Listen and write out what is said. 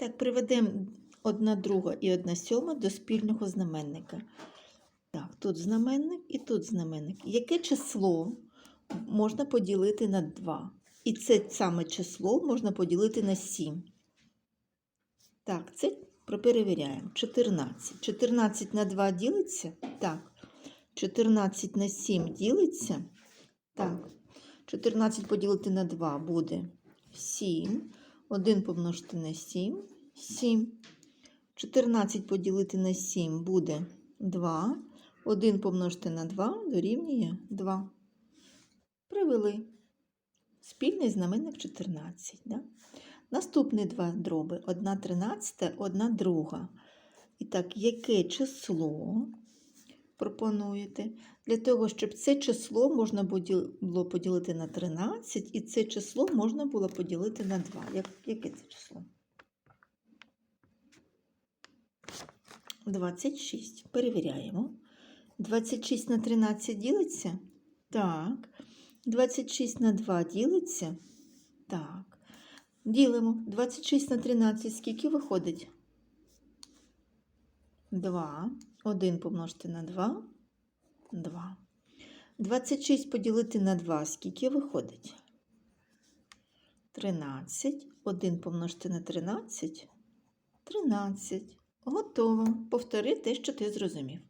Так, приведемо одна друга і одна сьома до спільного знаменника. Так, тут знаменник і тут знаменник. Яке число можна поділити на 2? І це саме число можна поділити на 7. Так, це перевіряємо. 14. 14 на 2 ділиться? Так. 14 на 7 ділиться? Так. 14 поділити на 2 буде 7. 1 помножити на 7 7. 14 поділити на 7 буде 2. 1 помножити на 2 дорівнює 2. Привели. Спільний знаменник 14. Да? Наступні два дроби. 1 тринадцята, 1 друга. І так, яке число пропонуєте? Для того, щоб це число можна було поділити на 13, і це число можна було поділити на 2. Як, яке це число? 26. Перевіряємо. 26 на 13 ділиться? Так. 26 на 2 ділиться? Так. Ділимо. 26 на 13. Скільки виходить? 2. 1 помножити на 2. 2. 26 поділити на 2. Скільки виходить? 13. 1 помножити на 13. 13. Готово. Повтори те, що ти зрозумів.